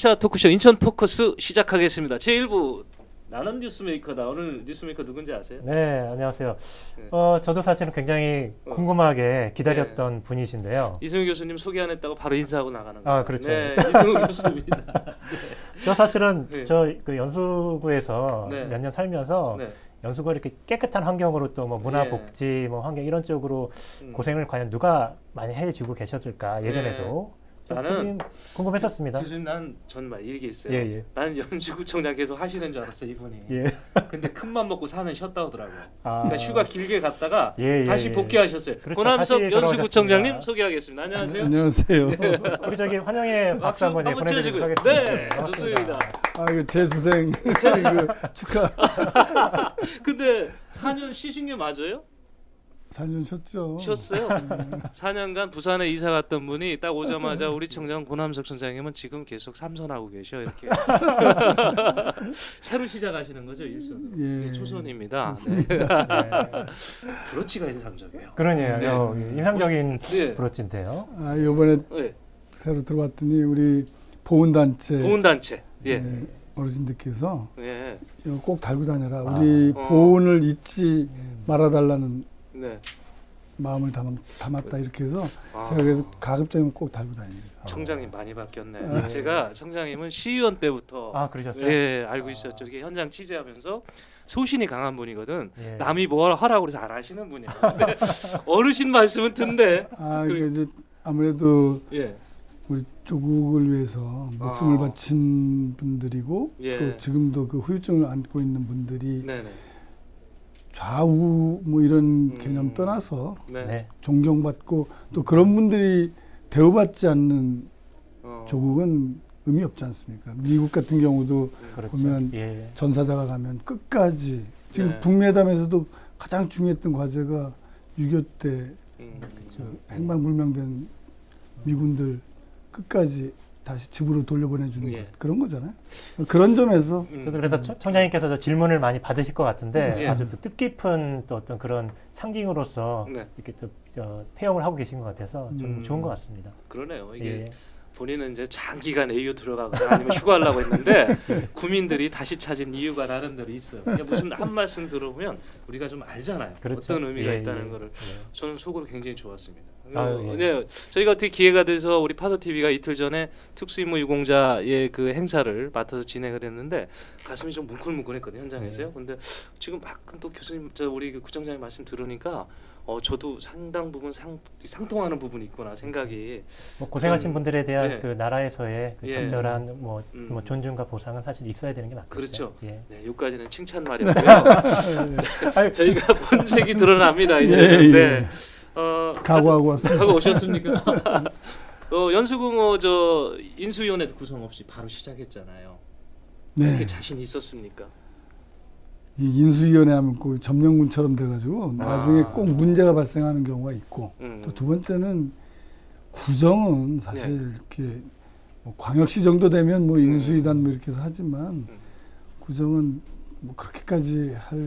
네, 시사 토크쇼 인천 포커스 시작하겠습니다. 제 1부 나는 뉴스메이커다. 오늘 뉴스메이커 누군지 아세요? 네, 안녕하세요. 네. 어, 저도 사실은 굉장히 어. 궁금하게 기다렸던 분이신데요. 이승우 교수님 소개 안 했다고 바로 인사하고 나가는 거예요. 아, 그렇죠. 네, 이승우 교수입니다. 저 사실은 네. 저그 연수구에서 네. 몇 년 살면서 네. 연수구가 이렇게 깨끗한 환경으로 또 뭐 문화 예. 복지 뭐 환경 이런 쪽으로 음. 고생을 과연 누가 많이 해주고 계셨을까 예전에도 좀 네. 나는 궁금- 궁금했었습니다. 교수님 난 전말 이게 있어요. 예, 예. 나는 연주구청장 계속 하시는 줄 알았어 이분이. 예. 근데 큰맘 먹고 사는 쉬었다 오더라고. 아, 그러니까 휴가 길게 갔다가 예, 예, 다시 예. 복귀하셨어요. 그렇죠. 고남석 다시 연수구청장님 돌아오셨습니다. 소개하겠습니다. 안녕하세요. 안녕하세요. 우리 저기 환영의 박수 박수 한번 예, 한번 보내드리도록 쳐주고요. 하겠습니다. 네, 반갑습니다. 좋습니다. 아 이거 재수생 이거 축하. 근데 4년 쉬신 게 맞아요? 4년 쉬었죠. 쉬었어요. 4년간 부산에 이사 갔던 분이 딱 오자마자 우리 청장 고남석 청장님은 지금 계속 삼선하고 계셔 이렇게 새로 시작하시는 거죠 일선. 예. 예, 초선입니다. 네. 네. 브로치가 인상적이에요. 그러네요. 네. 어, 인상적인 네. 브로치인데요. 아 이번에 네. 새로 들어왔더니 우리 보훈단체 보훈단체. 예. 예, 어르신들께서 예. 이거 꼭 달고 다녀라. 아. 우리 어. 보훈을 잊지 말아달라는 네. 마음을 담, 담았 다 이렇게 해서 아. 제가 그래서 가급적이면 꼭 달고 다닙니다. 청장님 많이 바뀌었네. 아. 제가 청장님은 시의원 때부터 아 그러셨어요? 예 알고 아. 있었죠. 이게 현장 취재하면서 소신이 강한 분이거든. 예. 남이 뭐 하라고 그래서 안 하시는 분이야. 근데 어르신 말씀은 듣네. 아. 이게 이제 아무래도 예. 우리 조국을 위해서 목숨을 아. 바친 분들이고 예. 또 지금도 그 후유증을 안고 있는 분들이 네네. 좌우 뭐 이런 음. 개념 떠나서 네. 네. 존경받고 또 그런 분들이 대우받지 않는 어. 조국은 의미 없지 않습니까? 미국 같은 경우도 그렇죠. 보면 예. 전사자가 가면 끝까지 지금 네. 북미회담에서도 가장 중요했던 과제가 6.25때 음. 저 행방불명된 미군들 끝까지 다시 집으로 돌려보내주는 예. 것 그런 거잖아요. 그런 점에서 음. 저도 그래서 청- 청장님께서 저 질문을 많이 받으실 것 같은데 예. 아주 또 뜻깊은 또 어떤 그런 상징으로서 네. 이렇게 또 저, 폐용을 하고 계신 것 같아서 좀 음. 좋은 것 같습니다. 그러네요. 이게 예. 본인은 이제 장기간 AU 들어가거나 아니면 휴가하려고 했는데 국민들이 다시 찾은 이유가 나름대로 있어요. 그러니까 무슨 한 말씀 들어보면 우리가 좀 알잖아요. 그렇죠. 어떤 의미가 예, 있다는 예, 거를 예. 저는 속으로 굉장히 좋았습니다. 아유, 예. 네, 저희가 어떻게 기회가 돼서 우리 파도 TV가 이틀 전에 특수임무 유공자의 그 행사를 맡아서 진행을 했는데 가슴이 좀 뭉클뭉클했거든요 현장에서요. 네. 근데 지금 막또 교수님, 저 우리 그 구청장님 말씀 들으니까 어 저도 상당 부분 상 상통하는 부분이 있구나 생각이. 뭐 고생하신 음, 분들에 대한 예. 그 나라에서의 그 예. 적절한 뭐, 음. 뭐 존중과 보상은 사실 있어야 되는 게 맞겠죠. 그렇죠. 예. 네, 여기까지는 칭찬 말이고요. 저희가 본색이 드러납니다 이제. 예, 예. 네. 어, 각오하고 왔습니다. 하고 오셨습니까? 어, 연수궁어 저 인수위원회 구성 없이 바로 시작했잖아요. 네. 이렇게 자신 있었습니까? 이 인수위원회 하면 꼭 점령군처럼 돼가지고 아. 나중에 꼭 문제가 발생하는 경우가 있고 음. 또 두 번째는 구정은 사실 이렇게 뭐 광역시 정도 되면 뭐 인수위단 뭐 이렇게 해서 하지만 구정은 뭐 그렇게까지 할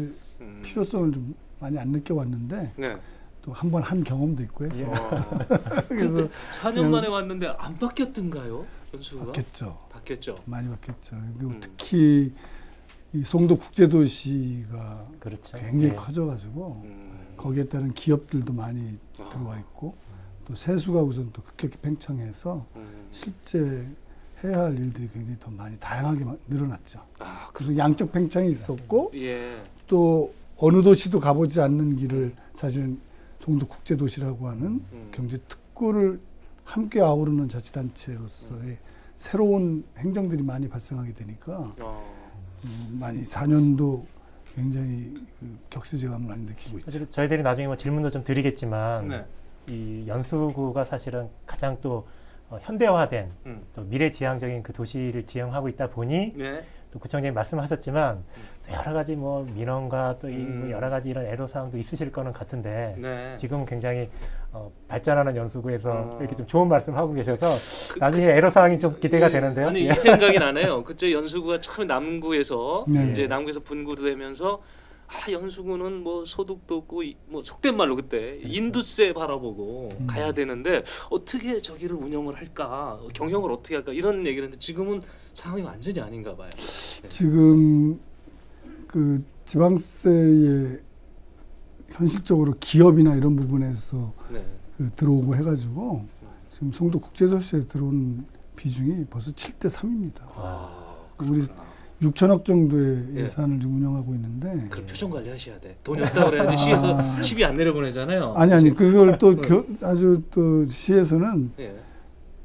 음. 필요성을 좀 많이 안 느껴왔는데 네. 또 한 번 한 경험도 있고 해서 어. 그래서 근데 4년 그냥- 만에 왔는데 안 바뀌었던가요? 연수가 바뀌었죠. 바뀌었죠. 많이 바뀌었죠. 그리고 음. 특히 이 송도 국제도시가 그렇죠. 굉장히 예. 커져가지고 음. 거기에 따른 기업들도 많이 아. 들어와 있고 또 세수가 우선 또 급격히 팽창해서 음. 실제 해야 할 일들이 굉장히 더 많이 다양하게 마- 늘어났죠. 아, 그, 그래서 양적 팽창이 있었고 예. 또 어느 도시도 가보지 않는 길을 사실은 송도 국제도시라고 하는 음. 경제 특구를 함께 아우르는 자치단체로서의 새로운 행정들이 많이 발생하게 되니까 어. 음, 많이 4년도 굉장히 그 격세지감을 많이 느끼고 있죠. 저희들이 나중에 뭐 질문도 좀 드리겠지만 네. 이 연수구가 사실은 가장 또 어, 현대화된 음. 또 미래지향적인 그 도시를 지향하고 있다 보니 네. 또 구청장님 말씀하셨지만 또 여러 가지 뭐 민원과 또이 음. 여러 가지 이런 애로 사항도 있으실 거는 같은데 네. 지금 굉장히 어, 발전하는 연수구에서 어. 이렇게 좀 좋은 말씀 하고 계셔서 그- 나중에 애로 사항이 좀 기대가 예, 되는데요. 아니 예. 이 생각이 나네요. 그때 연수구가 처음에 남구에서 네. 이제 남구에서 분구되면서 아 연수구는 뭐 소득도 없고 이- 뭐 속된 말로 그때 인두세 바라보고 음. 가야 되는데 어떻게 저기를 운영을 할까 경영을 어떻게 할까 이런 얘기를 했는데 지금은 상황이 완전히 아닌가 봐요. 지금 그 지방세에 현실적으로 기업이나 이런 부분에서 네. 그 들어오고 해가지고 지금 송도 국제도시에 들어온 비중이 벌써 7대 3입니다. 아, 우리 그렇구나. 6천억 정도의 예. 예산을 지금 운영하고 있는데 그럼 표정 관리하셔야 돼. 돈이 없다 그래야지 시에서 아. 10이 안 내려보내잖아요. 아니 아니 그걸 또 네. 겨, 아주 또 시에서는 예.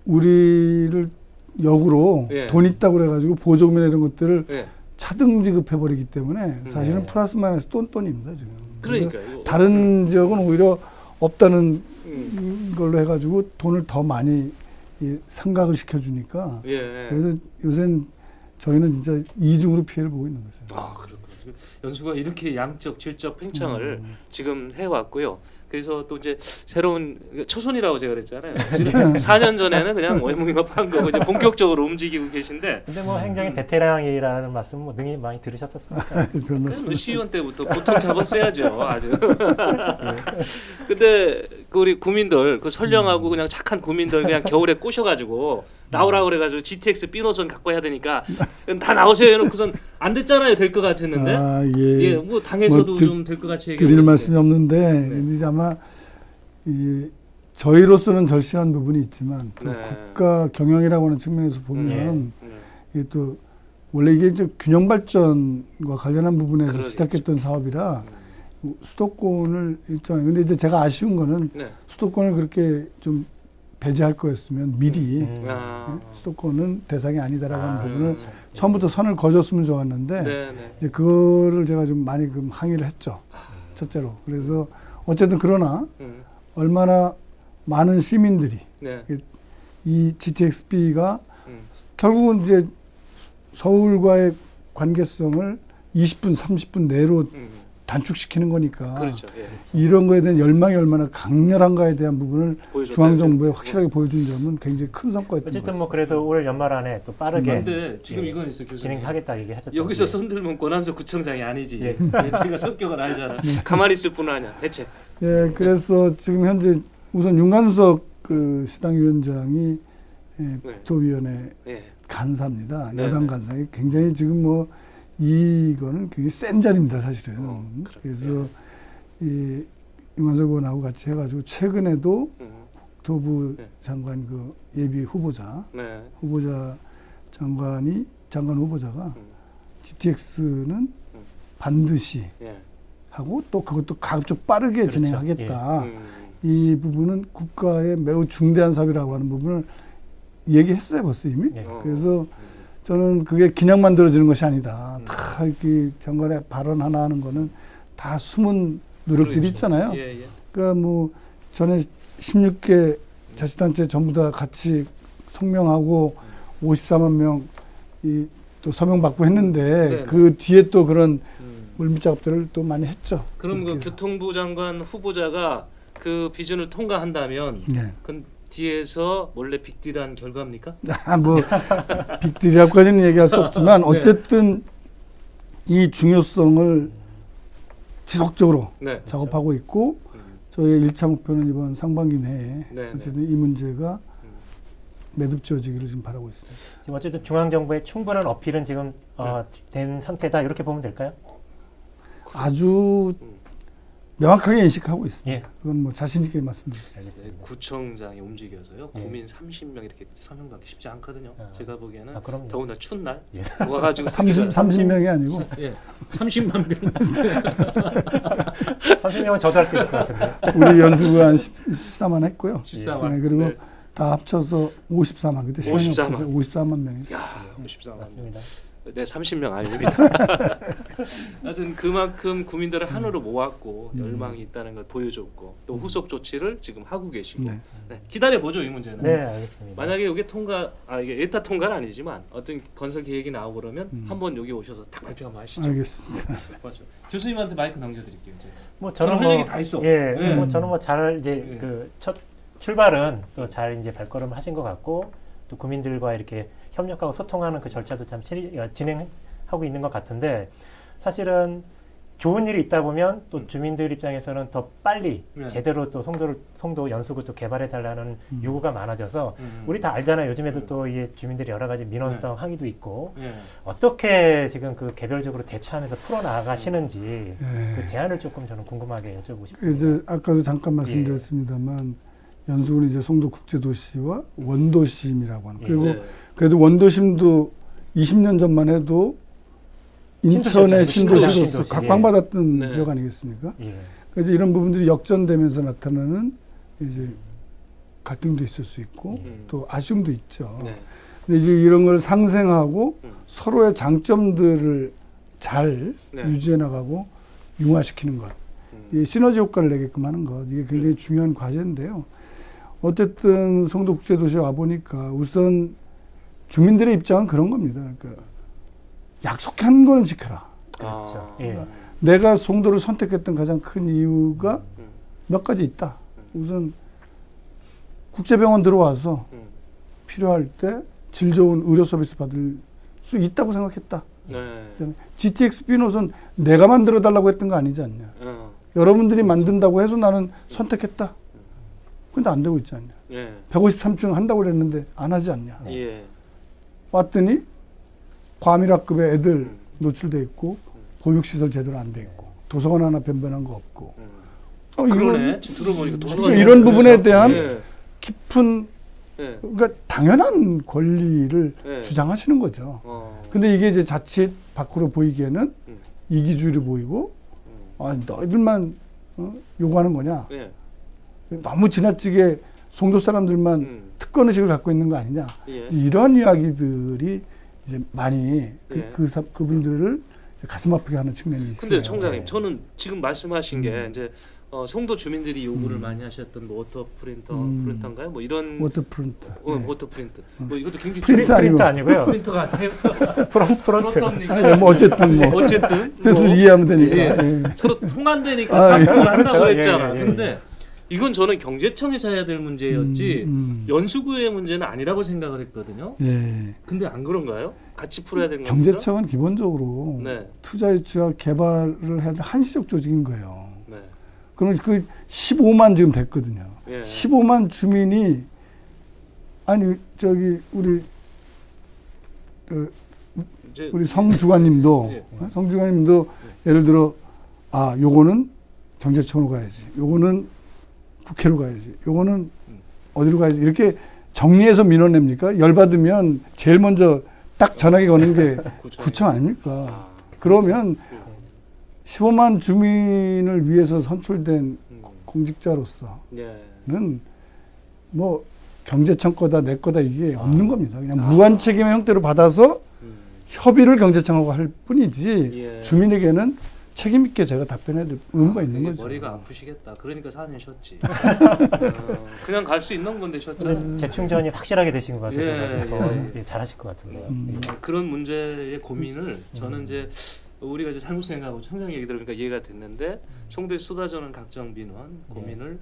우리를 역으로 예. 돈 있다고 그래가지고 보조금이나 이런 것들을 예. 차등 지급해 버리기 때문에 사실은 네. 플러스 마이너스 똔똔입니다 지금. 그래서 그러니까 다른 지역은 오히려 없다는 음. 걸로 해가지고 돈을 더 많이 이 상각을 시켜주니까 예. 그래서 요새는 저희는 진짜 이중으로 피해를 보고 있는 거죠. 아 그렇군요. 연수가 이렇게 양적 질적 팽창을 음. 지금 해왔고요. 그래서 또 이제 새로운 초선이라고 제가 그랬잖아요. 네. 4년 전에는 그냥 외무임업한 거고 이제 본격적으로 움직이고 계신데 근데 뭐 행정의 베테랑이라는 말씀 뭐 능히 많이 들으셨었습니까? 뭐 시의원 때부터 보통 잡았어야죠 아주. 근데 그 우리 구민들 그 선량하고 그냥 착한 구민들 그냥 겨울에 꼬셔가지고 나오라 그래가지고 GTX B 노선 갖고 해야 되니까 다 나오세요 해놓고선 안 됐잖아요 될 것 같았는데 아 예. 예 뭐 당에서도 뭐 드- 좀될 것 같이 드릴 얘기하는데. 말씀이 없는데 네. 이제 아마 이 저희로서는 절실한 부분이 있지만 또 네. 국가 경영이라고 하는 측면에서 보면 음. 이게 또 원래 이게 좀 균형 발전과 관련한 부분에서 그러겠죠. 시작했던 사업이라 수도권을 일정 근데 이제 제가 아쉬운 거는 네. 수도권을 그렇게 좀 배제할 거였으면 미리 음. 아. 예? 수도권은 대상이 아니다라고 하는 아, 부분을 그렇죠. 처음부터 선을 거줬으면 좋았는데 네, 네. 이제 그거를 제가 좀 많이 그 항의를 했죠. 첫째로. 그래서 어쨌든 그러나 음. 얼마나 많은 시민들이 네. 이 GTX-B가 음. 결국은 이제 서울과의 관계성을 20분, 30분 내로 음. 단축시키는 거니까 그렇죠. 예. 이런 거에 대한 열망이 얼마나 강렬한가에 대한 부분을 보여줬다. 중앙정부에 확실하게 보여준 점은 굉장히 큰 성과였던 것 어쨌든 같습니다. 뭐 그래도 올 연말 안에 또 빠르게 근데 지금 예. 이건 있어 교수님. 진행하겠다 얘기하셨죠. 여기서 예. 손들면 권함석 구청장이 아니지. 예. 예, 제가 성격을 알잖아. 가만히 있을 뿐 아니야. 대체. 예, 그래서 지금 현재 우선 윤관석 그 시당위원장이 예, 네. 국토위원회 예. 간사입니다. 네, 여당 네. 간사이 굉장히 지금 뭐 이거는 굉장히 센 자리입니다, 사실은. 어. 그래서 이 윤관석 의원하고 같이 해가지고 최근에도 음. 국토부 네. 장관 그 예비 후보자 네. 후보자 장관이 장관 후보자가 음. GTX는 음. 반드시 예. 하고 또 그것도 가급적 빠르게 그렇죠. 진행하겠다. 음. 이 부분은 국가의 매우 중대한 사업이라고 하는 부분을 얘기했어요 벌써 이미. 예. 어. 그래서 음. 저는 그게 그냥 만들어지는 것이 아니다. 음. 다 이렇게 장관의 발언 하나 하는 거는 다 숨은 노력들이. 있잖아요. 예, 예. 그러니까 뭐 전에 16개 자치단체 전부 다 같이 성명하고 54만 명 이 또 서명 받고 했는데 네. 그 뒤에 또 그런 음. 물밑 작업들을 또 많이 했죠. 그럼 그 그렇게 해서. 교통부 장관 후보자가 그 비준을 통과한다면 네. 그 뒤에서 몰래 빅딜한 결과입니까? 아, 뭐 빅딜이라고까지는 얘기할 수 없지만 네. 어쨌든 이 중요성을 지속적으로 네. 작업하고 있고 음. 저희의 일차 목표는 이번 상반기 내에 네, 어쨌든 이 문제가 음. 매듭 지어지기를 지금 바라고 있습니다. 지금 어쨌든 중앙 정부의 충분한 어필은 지금 어, 네. 된 상태다 이렇게 보면 될까요? 아주 음. 명확하게 인식하고 있습니다. 예. 그건 뭐 자신 있게 말씀드리겠습니다. 네, 구청장이 움직여서요. 예. 구민 30명 이렇게 서명받기 쉽지 않거든요. 아. 제가 보기에는 아 그럼요. 더구나 추운 날 예. 와가지고 30, 30명이 아니고 예, 30만 명. 30명은 저도 할 수 있을 것 같은데. 우리 연수가 한 10, 14만 했고요. 14만. 네, 그리고 네. 다 합쳐서 54만 그때 시간이 54만. 없어서 54만 명이 있어요. 야, 54만 명. 맞습니다. 네, 30명 아닙니다. 하여튼 그만큼 구민들을 한으로 모았고 음. 열망이 있다는 걸 보여줬고 또 후속 조치를 지금 하고 계시고 네. 네, 기다려 보죠 이 문제는. 네, 알겠습니다. 만약에 이게 통과 아 이게 에타 통과는 아니지만 어떤 건설 계획이 나오고 그러면 음. 한번 여기 오셔서 딱 발표 한번 하시죠. 알겠습니다. 맞죠. 교수님한테 마이크 넘겨드릴게요. 이제. 뭐 저는 뭐 얘기 다 있어. 예, 네. 뭐 저는 뭐 잘 이제 네. 그첫 출발은 또 잘 이제 발걸음 하신 것 같고 또 국민들과 이렇게 협력하고 소통하는 그 절차도 참 어, 진행하고 있는 것 같은데 사실은 좋은 일이 있다 보면 또 주민들 입장에서는 더 빨리 네. 제대로 또 송도를 송도 연수구 또 개발해 달라는 요구가 많아져서 음. 우리 다 알잖아요. 요즘에도 또 이게 주민들이 여러 가지 민원성 네. 항의도 있고 예. 어떻게 지금 그 개별적으로 대처하면서 풀어 나가시는지 예. 그 대안을 조금 저는 궁금하게 여쭤보고 그 싶습니다. 이제 아까도 잠깐 말씀드렸습니다만 연수구는 이제 송도 국제도시와 원도심이라고 하는 예. 그리고 네. 그래도 원도심도 20년 전만 해도. 인천의 신도시로서 신도시. 각광받았던 네. 지역 아니겠습니까? 예. 그래서 이런 부분들이 역전되면서 나타나는 이제 갈등도 있을 수 있고 음. 또 아쉬움도 있죠. 네. 근데 이제 이런 걸 상생하고 음. 서로의 장점들을 잘 네. 유지해 나가고 융화시키는 것, 음. 이 시너지 효과를 내게끔 하는 것 이게 굉장히 중요한 과제인데요. 어쨌든 송도 국제도시에 와 보니까 우선 주민들의 입장은 그런 겁니다. 그러니까 약속한 거는 지켜라. 그렇죠. 아. 예. 내가 송도를 선택했던 가장 큰 이유가 음. 몇 가지 있다. 우선 국제병원 들어와서 음. 필요할 때 질 좋은 의료 서비스 받을 수 있다고 생각했다. 네. 그다음에 GTX 비노선 내가 만들어 달라고 했던 거 아니지 않냐. 어. 여러분들이 만든다고 해서 나는 선택했다. 근데 안 되고 있지 않냐. 예. 153층 한다고 그랬는데 안 하지 않냐. 예. 왔더니 과밀학급에 애들 음. 노출돼 있고 보육시설 제대로 안 돼 있고 도서관 하나 변변한 거 없고 음. 어, 그러네. 이런 지금 들어보니까 도서관 이런 부분에 대한 예. 깊은 예. 그러니까 당연한 권리를 예. 주장하시는 거죠. 어. 근데 이게 이제 자칫 밖으로 보이기에는 음. 이기주의로 보이고 음. 아 너희들만 어? 요구하는 거냐 예. 너무 지나치게 송도 사람들만 음. 특권 의식을 갖고 있는 거 아니냐 예. 이런 이야기들이 이제 많이 그, 예. 그 사- 그분들을 이제 가슴 아프게 하는 측면이 있어요. 근데 총장님 저는 지금 말씀하신 게 음. 이제 어, 송도 주민들이 요구를 많이 하셨던 뭐 워터 프린터 음. 프린터인가요? 뭐 이런 워터 프린트. 어, 네. 워터 프린트. 뭐 이것도 굉장히 프린트 아니고. 아니고요. 프린터가 아니에요. 프롬 프론트. 아니, 뭐 어쨌든 뭐 어쨌든 뜻을 뭐 이해하면 되니까. 예. 예. 서로 통한다니까 아, 예. 한다고 그렇죠. 그랬잖아. 예, 예, 예. 근데 이건 저는 경제청에서 해야 될 문제였지 음, 음. 연수구의 문제는 아니라고 생각을 했거든요. 예. 근데 안 그런가요? 같이 풀어야 되는 겁니까? 경제청은 기본적으로 네. 투자 유치와 개발을 해야 될 한시적 조직인 거예요. 네. 그러면 그 15만 지금 됐거든요. 예. 15만 주민이 아니 저기 우리 그 이제 우리 성주관님도 예. 어? 성주관님도 예를 들어 아 요거는 경제청으로 가야지 요거는 국회로 가야지 요거는 음. 어디로 가야지 이렇게 정리해서 민원냅니까 열받으면 제일 먼저 딱 전화기 거는 게 구청. 아닙니까 아, 그러면 음. 15만 주민을 위해서 선출된 음. 공직자로서는 예. 뭐 경제청 거다 내 거다 이게 없는 겁니다 그냥 아. 무한 책임의 형태로 받아서 음. 협의를 경제청하고 할 뿐이지 예. 주민에게는 책임 있게 제가 답변해야 될 의무가 있는 되게 거죠. 머리가 아프시겠다. 그러니까 4년 쉬었지. 어, 그냥 갈 수 있는 건데 쉬었잖아. 근데 재충전이 확실하게 되신 것 같아서 예, 더 예. 예, 잘하실 것 같은데요. 음. 예. 그런 문제의 고민을 음. 저는 이제 우리가 이제 잘못 생각하고 청장 얘기 들으니까 이해가 됐는데 송도에 쏟아져는 각종 민원 고민을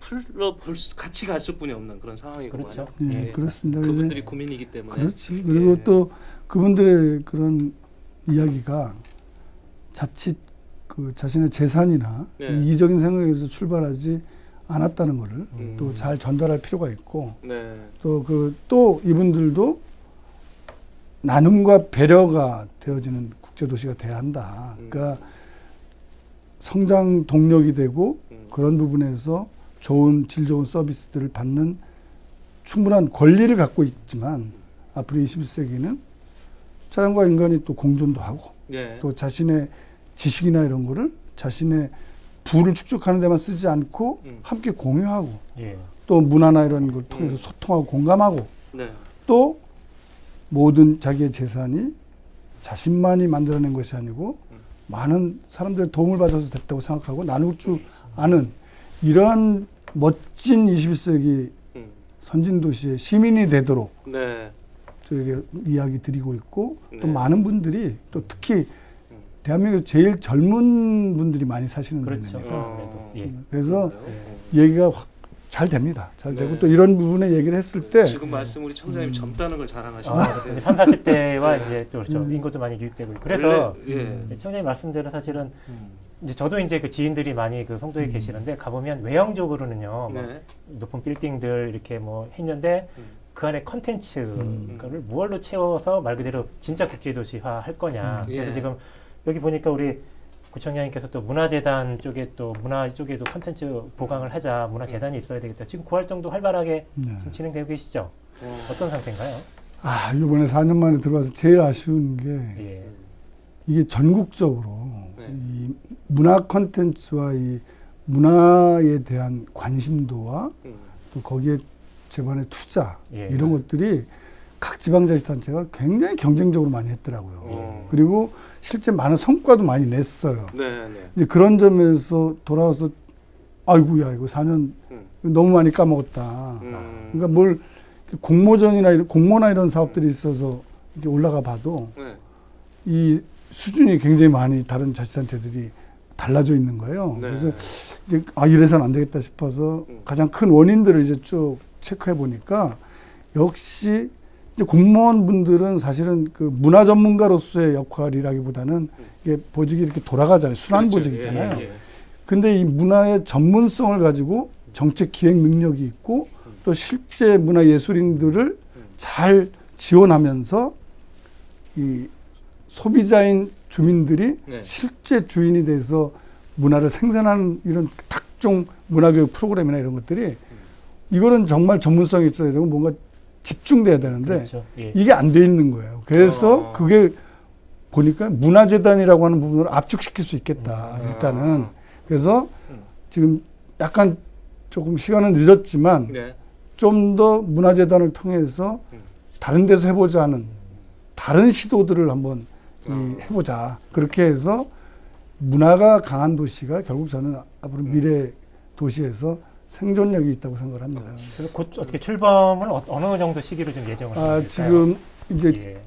풀러 볼 수, 같이 갈 수뿐이 없는 그런 상황이거든요. 그렇죠. 예, 예. 그렇습니다. 그분들이 고민이기 때문에 그렇지. 그리고 예. 또 그분들의 그런 이야기가 자칫 그 자신의 재산이나 네. 이기적인 생각에서 출발하지 않았다는 것을 음. 또잘 전달할 필요가 있고 네. 또그 또 이분들도 나눔과 배려가 되어지는 국제 도시가 돼야 한다. 음. 그러니까 성장 동력이 되고 음. 그런 부분에서 좋은 질 좋은 서비스들을 받는 충분한 권리를 갖고 있지만 앞으로 21세기는 자연과 인간이 또 공존도 하고 예. 또 자신의 지식이나 이런 거를 자신의 부를 축적하는 데만 쓰지 않고 음. 함께 공유하고 예. 또 문화나 이런 걸 통해서 음. 소통하고 공감하고 네. 또 모든 자기의 재산이 자신만이 만들어낸 것이 아니고 음. 많은 사람들의 도움을 받아서 됐다고 생각하고 나눌 줄 아는 이런 멋진 21세기 음. 선진 도시의 시민이 되도록 네. 저에게 이야기 드리고 있고 또 네. 많은 분들이 또 특히 음. 대한민국 제일 젊은 분들이 많이 사시는 그렇죠. 동네니까 어. 아무래도. 예. 그래서? 얘기가 확 잘 됩니다. 잘 되고 네. 또 이런 부분에 얘기를 했을 때 지금 말씀 우리 청장님 젊다는 걸 자랑하시는 어, 것 같아요. 3, 40대와 이제 또 그렇죠. 음. 인구도 많이 유입되고 있고. 그래서 원래, 예. 음. 청장님 말씀대로 사실은 음. 이제 저도 이제 그 지인들이 많이 그 송도에 음. 계시는데 가보면 외형적으로는요 막 네. 높은 빌딩들 이렇게 뭐 했는데 음. 그 안에 컨텐츠를 음. 무얼로 채워서 말 그대로 진짜 국제도시화 할 거냐. 음. 그래서 예. 지금 여기 보니까 우리 구청장님께서 또 문화재단 쪽에 또 문화 쪽에도 컨텐츠 보강을 하자 문화재단이 있어야 되겠다. 지금 그 활동도 활발하게 네. 지금 진행되고 계시죠? 어. 어떤 상태인가요? 아 이번에 4년 만에 들어와서 제일 아쉬운 게 예. 이게 전국적으로 네. 이 문화 콘텐츠와 이 문화에 대한 관심도와 음. 또 거기에 재반의 투자 예. 이런 것들이 각 지방자치단체가 굉장히 경쟁적으로 많이 했더라고요. 어. 그리고 실제 많은 성과도 많이 냈어요. 네, 네. 이제 그런 점에서 돌아와서 아이고야 이거 4년 음. 너무 많이 까먹었다. 음. 그러니까 뭘 공모전이나 이런 공모나 이런 사업들이 있어서 이렇게 올라가 봐도 네. 이 수준이 굉장히 많이 다른 자치단체들이 달라져 있는 거예요. 네. 그래서 이제 아 이래서는 안 되겠다 싶어서 음. 가장 큰 원인들을 이제 쭉 체크해 보니까 역시 이제 공무원분들은 사실은 그 문화 전문가로서의 역할이라기보다는 이게 보직이 이렇게 돌아가잖아요. 순환 그렇죠. 보직이잖아요. 예, 예. 근데 이 문화의 전문성을 가지고 정책 기획 능력이 있고 또 실제 문화 예술인들을 잘 지원하면서 이 소비자인 주민들이 네. 실제 주인이 돼서 문화를 생산하는 이런 각종 문화교육 프로그램이나 이런 것들이 이거는 정말 전문성이 있어야 되고 뭔가 집중돼야 되는데 그렇죠. 예. 이게 안 돼 있는 거예요. 그래서 어. 그게 보니까 문화재단이라고 하는 부분을 압축시킬 수 있겠다. 음. 일단은 그래서 음. 지금 약간 조금 시간은 늦었지만 네. 좀 더 문화재단을 통해서 음. 다른 데서 해보자 하는 다른 시도들을 한번 이 어. 해보자. 그렇게 해서 문화가 강한 도시가 결국 저는 앞으로 음. 미래 도시에서 생존력이 있다고 생각을 합니다. 그래서 곧 어떻게 출범을 어, 어느 정도 시기로 좀 예정을 하고 아, 계실까요? 지금 이제 예.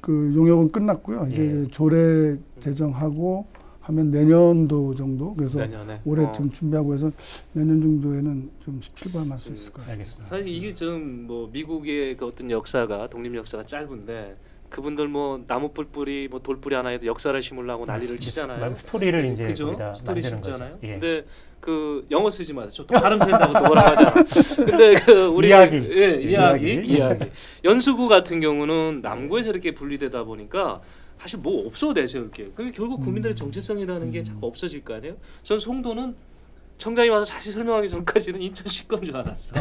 그 용역은 끝났고요. 이제 예. 조례 제정하고 하면 내년도 정도 그래서 내년에. 올해 어. 좀 준비하고 해서 내년 정도에는 좀 출범할 수 있을 것 같습니다. 알겠습니다. 사실 이게 좀 뭐 미국의 그 어떤 역사가 독립 역사가 짧은데 그분들 뭐 나무 뿔뿔이 뭐 돌뿌리 하나에도 역사를 심으려고 난리를 치잖아요. 스토리를 이제 그죠? 거기다 스토리 만드는 심잖아요. 거죠. 예. 근데 그 영어 쓰지 마세요. 저 발음 센다고 또 뭐라고 하잖아. 근데 그 우리 이야기. 예, 이야기, 이야기. 이야기. 연수구 같은 경우는 남구에서 이렇게 분리되다 보니까 사실 뭐 없어 내세울 게. 그게 결국 국민들의 정체성이라는 게 자꾸 없어질 거 아니에요. 전 송도는 청장이 와서 자세히 설명하기 전까지는 인천 시 건 줄 알았어.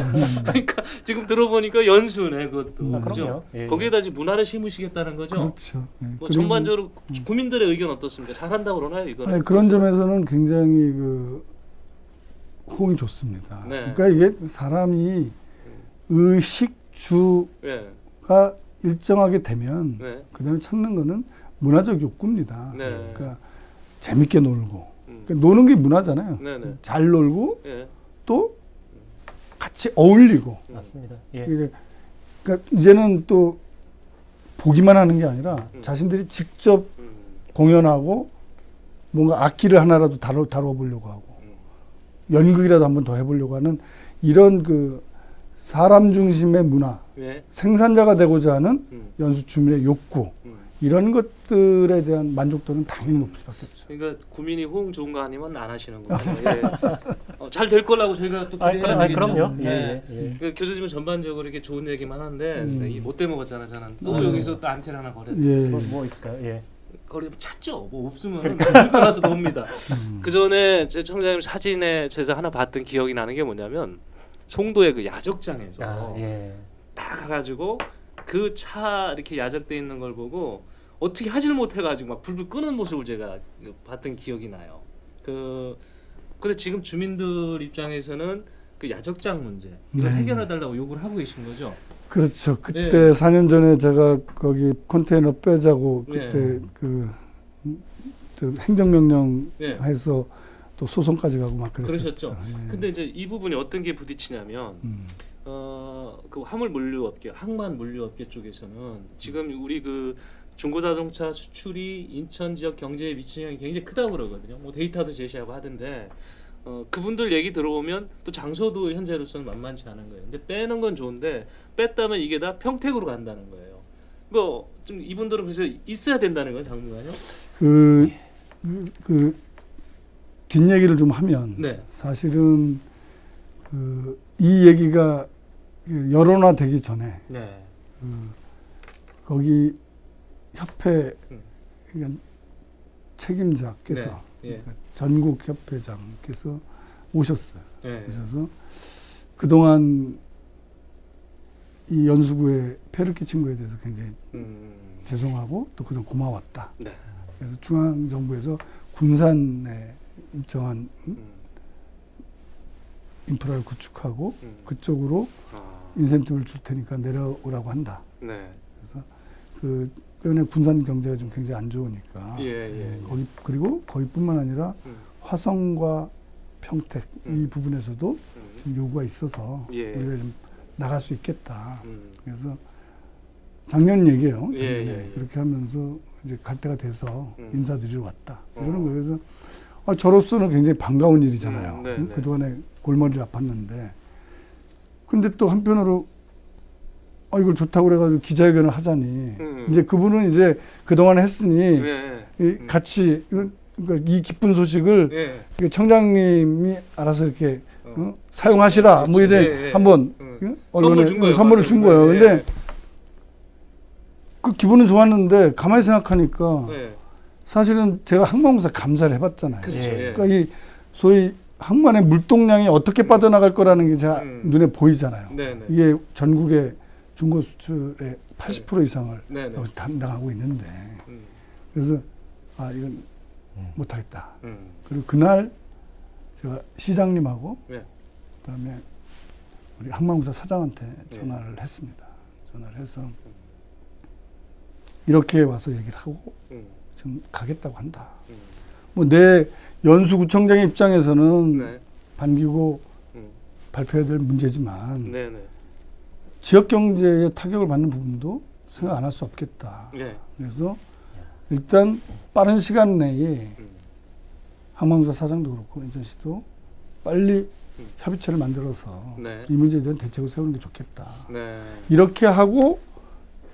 그러니까 지금 들어보니까 연수네 그것도. 아, 아, 그죠? 그럼요. 예. 거기에다 지금 문화를 심으시겠다는 거죠. 그렇죠. 예. 뭐 그리고, 전반적으로 국민들의 의견 어떻습니까? 잘한다고 그러나요 이거는? 아니, 그런 점에서는 굉장히 그 호응이 좋습니다. 네. 그러니까 이게 사람이 의식주가 예, 일정하게 되면 네, 그다음에 찾는 거는 문화적 욕구입니다. 네. 그러니까 재밌게 놀고 음. 그러니까 노는 게 문화잖아요. 네, 네, 잘 놀고 예, 또 같이 어울리고 맞습니다. 예. 그러니까 이제는 또 보기만 하는 게 아니라 음. 자신들이 직접 음, 공연하고 뭔가 악기를 하나라도 다뤄 다뤄 보려고 하고 음. 연극이라도 한번 더 해보려고 하는 이런 그 사람 중심의 문화 예, 생산자가 되고자 하는 음, 연수 주민의 욕구 음. 이런 것들에 대한 만족도는 당연히 높을 수밖에 없죠. 그러니까 국민이 호응 좋은 거 아니면 안 하시는 거예요. 예. 어, 잘될 거라고 저희가 또 아, 기대해야 그럼, 아, 되겠죠. 그럼요. 예, 네. 예, 예. 그 교수님은 전반적으로 이렇게 좋은 얘기만 하는데 음. 이 못돼 먹었잖아 저는 또 음. 여기서 또 안테나 하나 버려. 예. 뭐, 뭐 있을까요? 예. 거리 찾죠. 뭐 없으면 들고 서 놉니다. 음. 그 전에 제 청장님 사진에 제가 하나 봤던 기억이 나는 게 뭐냐면 송도의 그 야적장에서 아, 예. 딱 가가지고 그 차 이렇게 야적돼 있는 걸 보고 어떻게 하질 못해가지고 막 불불 끄는 모습을 제가 봤던 기억이 나요. 그 근데 지금 주민들 입장에서는 그 야적장 문제 이걸 네. 해결해 달라고 요구를 하고 계신 거죠. 그렇죠. 그때 예. 4년 전에 제가 거기 컨테이너 빼자고 예. 그때 그, 그 행정명령 예. 해서 또 소송까지 가고 막 그랬었죠. 그러셨죠. 예. 근데 이제 이 부분이 어떤 게 부딪히냐면 음. 어, 그 화물 물류업계, 항만 물류업계 쪽에서는 지금 우리 그 중고 자동차 수출이 인천 지역 경제에 미치는 영향이 굉장히 크다고 그러거든요. 뭐 데이터도 제시하고 하던데 어, 그분들 얘기 들어보면 또 장소도 현재로서는 만만치 않은 거예요. 근데 빼는 건 좋은데 뺐다면 이게 다 평택으로 간다는 거예요. 뭐 좀 이분들은 그래서 있어야 된다는 거예요, 당분간요. 그, 그, 그 뒷얘기를 좀 하면 네. 사실은 그 이 얘기가 그 여론화되기 전에 네. 그 거기 협회 음. 그러니까 책임자께서 네. 예. 그러니까 전국 협회장께서 오셨어요. 예. 오셔서 그동안 이 연수구에 폐를 끼친 거에 대해서 굉장히 음. 죄송하고 또 그동안 고마웠다. 네. 그래서 중앙 정부에서 군산에 일정한 음, 음. 인프라를 구축하고 음. 그쪽으로 아. 인센티브를 줄 테니까 내려오라고 한다. 네. 그래서 그 때문에 군산 경제가 좀 굉장히 안 좋으니까 예, 예. 거기 그리고 거기뿐만 아니라 음. 화성과 평택 음. 이 부분에서도 음. 좀 요구가 있어서 예. 우리가 좀 나갈 수 있겠다. 음. 그래서 작년 얘기예요. 작년에 예, 예, 예. 그렇게 하면서 이제 갈 때가 돼서 음. 인사드리러 왔다. 이러는 어. 거예요. 그래서 아, 저로서는 굉장히 반가운 일이잖아요. 음, 네, 응? 네. 그동안에 골머리를 아팠는데 근데 또 한편으로 아 이걸 좋다고 그래가지고 기자회견을 하자니 음. 이제 그분은 이제 그동안 했으니 예. 이 음. 같이 이건 그러니까 이 기쁜 소식을 예. 그 청장님이 알아서 이렇게 어. 어? 사용하시라 뭐 이래 예, 예. 한번 음. 응? 선물 언론에 준 거예요, 선물을. 준 거예요. 예. 근데 그 기분은 좋았는데 가만히 생각하니까 예. 사실은 제가 항공사 감사를 해봤잖아요. 그렇죠. 그러니까 이 소위 항만의 물동량이 어떻게 빠져나갈 거라는 게 제가 음. 눈에 보이잖아요. 네, 네. 이게 전국의 중고 수출의 80% 이상을 네, 네. 여기서 담당하고 있는데 음. 그래서 아 이건 음. 못하겠다. 음. 그리고 그날 제가 시장님하고 네. 그다음에 우리 항만공사 사장한테 네. 전화를 했습니다. 전화를 해서 이렇게 와서 얘기를 하고 음. 지금 가겠다고 한다. 음. 뭐내 연수구청장의 입장에서는 네. 반기고 음. 발표해야 될 문제지만 네, 네. 지역 경제에 타격을 받는 부분도 생각 안 할 수 없겠다. 네. 그래서 일단 빠른 시간 내에 음. 항만공사 사장도 그렇고 인천 씨도 빨리 음. 협의체를 만들어서 네. 이 문제에 대한 대책을 세우는 게 좋겠다. 네. 이렇게 하고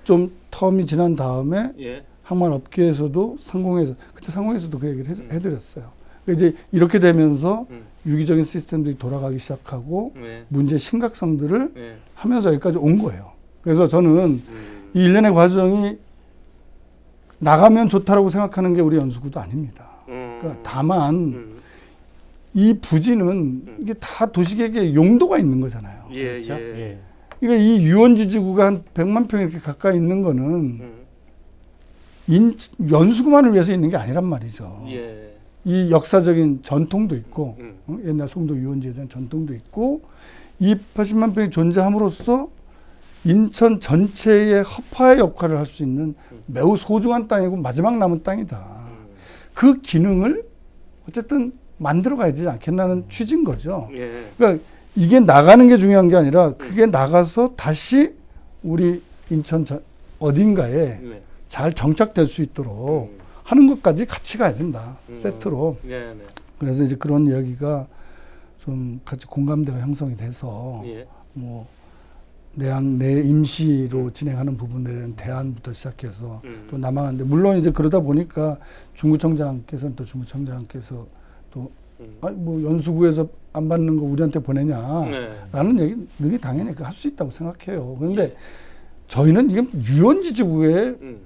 좀 텀이 지난 다음에 예. 항만 업계에서도 상공에서 그때 상공에서도 그 얘기를 음. 해, 드렸어요 이제 이렇게 되면서 음. 유기적인 시스템들이 돌아가기 시작하고 네. 문제의 심각성들을 네. 하면서 여기까지 온 거예요. 그래서 저는 음. 이 일련의 과정이 나가면 좋다라고 생각하는 게 우리 연수구도 아닙니다. 음. 그러니까 다만 음. 이 부지는 이게 다 도시계획의 용도가 있는 거잖아요. 예, 그렇죠? 예. 예. 그러니까 이 유원지 지구가 한 100만 평 이렇게 가까이 있는 거는 음. 인, 연수구만을 위해서 있는 게 아니란 말이죠. 예. 이 역사적인 전통도 있고 음. 어? 옛날 송도 유원지에 대한 전통도 있고 이 80만 평이 존재함으로써 인천 전체의 허파의 역할을 할 수 있는 매우 소중한 땅이고 마지막 남은 땅이다. 음. 그 기능을 어쨌든 만들어 가야 되지 않겠나는 취지인 거죠. 예. 그러니까 이게 나가는 게 중요한 게 아니라 그게 나가서 다시 우리 인천 저- 어딘가에 네. 잘 정착될 수 있도록 음. 하는 것까지 같이 가야 된다. 음. 세트로. 네, 네. 그래서 이제 그런 이야기가 좀 같이 공감대가 형성이 돼서 예. 뭐 내양 내 임시로 진행하는 부분에 대한 대안부터 시작해서 음. 또 남아갔는데 물론 이제 그러다 보니까 중구청장께서는 또 중구청장께서 또 음. 아니 뭐 연수구에서 안 받는 거 우리한테 보내냐 네. 라는 얘기 능히 당연히 할 수 있다고 생각해요. 그런데 저희는 이게 유원지 지구에 음.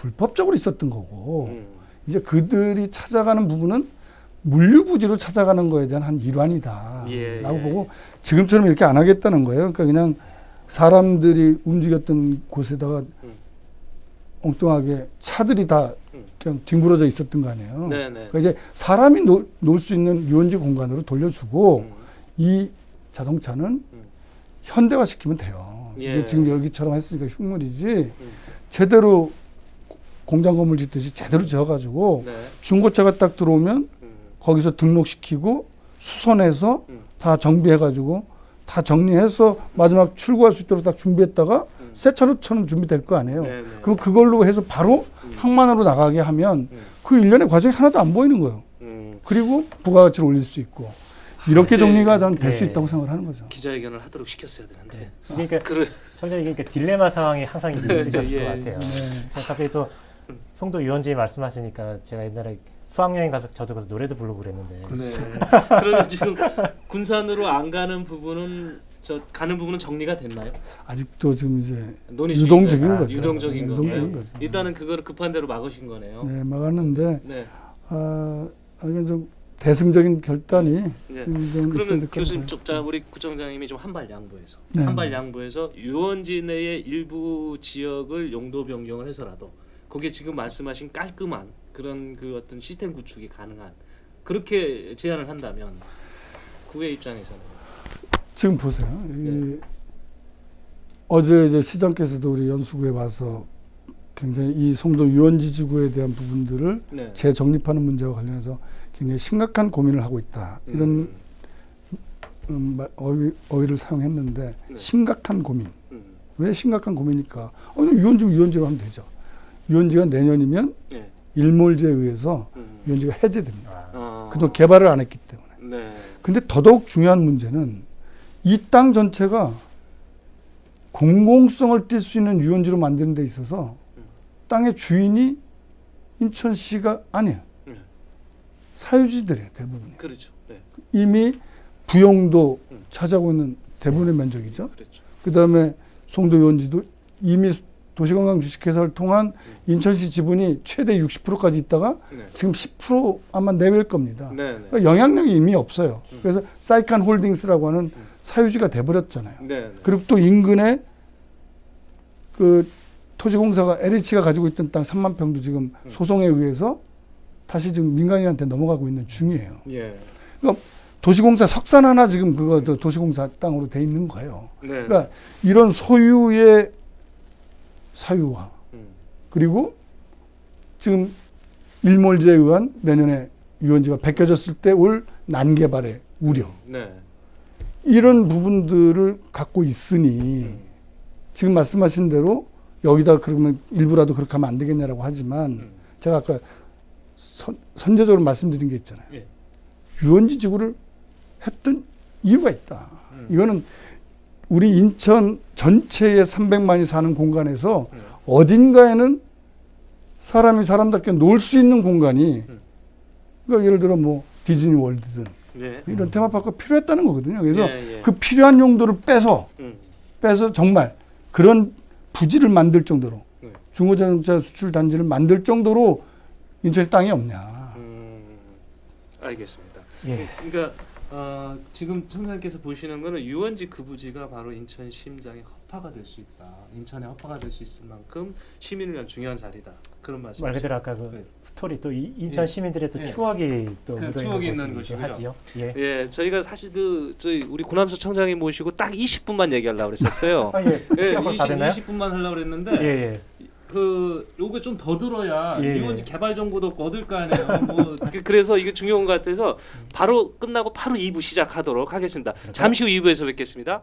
불법적으로 있었던 거고 음. 이제 그들이 찾아가는 부분은 물류부지로 찾아가는 거에 대한 한 일환이다. 예, 라고 예. 보고 지금처럼 이렇게 안 하겠다는 거예요. 그러니까 그냥 사람들이 움직였던 곳에다가 음. 엉뚱하게 차들이 다 음. 그냥 뒹굴어져 있었던 거 아니에요. 네, 네. 그러니까 이제 사람이 놓, 놓을 수 있는 유원지 공간으로 돌려주고 음. 이 자동차는 음. 현대화 시키면 돼요. 예. 이게 지금 여기처럼 했으니까 흉물이지 제대로 고- 공장 건물 짓듯이 제대로 지어가지고 네. 중고차가 딱 들어오면 음. 거기서 등록시키고 수선해서 음. 다 정비해가지고 다 정리해서 마지막 출고할 수 있도록 딱 준비했다가 음. 새 차로처럼 준비될 거 아니에요. 네, 네. 그럼 그걸로 해서 바로 음. 항만으로 나가게 하면 음. 그 일련의 과정이 하나도 안 보이는 거예요. 음. 그리고 부가가치를 올릴 수 있고 이렇게 네. 정리가 난될수 네. 있다고 생각을 하는 거죠. 기자회견을 하도록 시켰어야 되는데. 네. 그러니까 그래. 청장님 그러니까 딜레마 상황이 항상 있으셨을 예. 것 같아요. 네. 제가 갑자기 또 송도 유원지 말씀하시니까 제가 옛날에 수학여행 가서 저도 가서 노래도 부르고 그랬는데 네. 그러면 지금 군산으로 안 가는 부분은 저 가는 부분은 정리가 됐나요? 아직도 지금 이제 논의 유동적인 중인가요? 거죠. 유동적인 거. 유동적인 거죠. 일단은 그거를 급한 대로 막으신 거네요. 네, 막았는데 네. 아, 이건 좀 대승적인 결단이 네. 지금 좀 있어야 그러면 될것 교수님 같아요. 쪽자 우리 구청장님이 좀 한 발 양보해서 네. 한 발 양보해서 유원지 내의 일부 지역을 용도 변경을 해서라도 거기에 지금 말씀하신 깔끔한 그런 그 어떤 시스템 구축이 가능한 그렇게 제안을 한다면 구의 입장에서는 지금 보세요. 이 네. 어제 이제 시장께서도 우리 연수구에 와서 굉장히 이 송도 유원지 지구에 대한 부분들을 네. 재정립하는 문제와 관련해서 굉장히 심각한 고민을 하고 있다. 이런 음, 음, 말- 어휘, 어휘를 사용했는데 네. 심각한 고민. 음, 왜 심각한 고민일까? 어, 유원지 유원지로 하면 되죠. 유원지가 내년이면 네. 일몰제에 의해서 음. 유원지가 해제됩니다. 아, 어, 그동안 개발을 안 했기 때문에. 네. 근데 더더욱 중요한 문제는 이 땅 전체가 공공성을 띌 수 있는 유원지로 만드는 데 있어서 음. 땅의 주인이 인천시가 아니에요. 네. 사유지들이에요, 대부분이. 그렇죠. 네. 이미 부용도 음. 차지하고 있는 대부분의 면적이죠. 그렇죠. 그다음에 송도 유원지도 이미 도시관광 주식회사를 통한 인천시 지분이 최대 60%까지 있다가 네. 지금 10% 아마 내외일 겁니다. 네. 네. 그러니까 영향력이 이미 없어요. 음. 그래서 사이칸 홀딩스라고 하는 사유지가 돼버렸잖아요. 네. 네. 그리고 또 인근에 그 토지공사가 LH가 가지고 있던 땅 3만 평도 지금 음. 소송에 의해서 다시 지금 민간인한테 넘어가고 있는 중이에요. 예. 도시공사 석산 하나 지금 그거 도- 도시공사 땅으로 돼 있는 거예요. 네. 그러니까 이런 소유의 사유화 음. 그리고 지금 일몰제에 의한 내년에 유원지가 벗겨졌을 때 올 난개발의 우려 네. 이런 부분들을 갖고 있으니 지금 말씀하신 대로 여기다 그러면 일부라도 그렇게 하면 안 되겠냐라고 하지만 음. 제가 아까 선, 선제적으로 말씀드린 게 있잖아요. 예. 유원지 지구를 했던 이유가 있다. 음. 이거는 우리 인천 전체의 300만이 사는 공간에서 음. 어딘가에는 사람이 사람답게 놀 수 있는 공간이 음. 그러니까 예를 들어 뭐 디즈니 월드든 네. 이런 테마파크가 필요했다는 거거든요. 그래서 예, 예. 그 필요한 용도를 빼서 음. 빼서 정말 그런 부지를 만들 정도로 네. 중고자동차 수출 단지를 만들 정도로 인천에 땅이 없냐. 음. 알겠습니다. 예. 그러니까 어, 지금 청장님께서 보시는 거는 유원지 그 부지가 바로 인천 심장의 허파가 될 수 있다. 인천의 허파가 될 수 있을 만큼 시민을 위한 중요한 자리다. 그런 말씀. 말 그대로 아까 그 네. 스토리 또 이, 인천 예. 시민들의 또 예. 추억이 또 그 추억이 있는. 하지요. 예. 예, 저희가 사실 그 저희 우리 고남서 청장님 모시고 딱 20분만 얘기하려고 그랬었어요. 아 예. 예, 시간 벌써 다 됐나요? 20, 분만 하려고 그랬는데 예, 예. 그 요거 좀더 들어야 예, 유원지 예. 개발 정보도 얻을 거 아니에요. 뭐 그- 그래서 이게 중요한 것 같아서 바로 끝나고 바로 2부 시작하도록 하겠습니다. 잠시 후 2부에서 뵙겠습니다.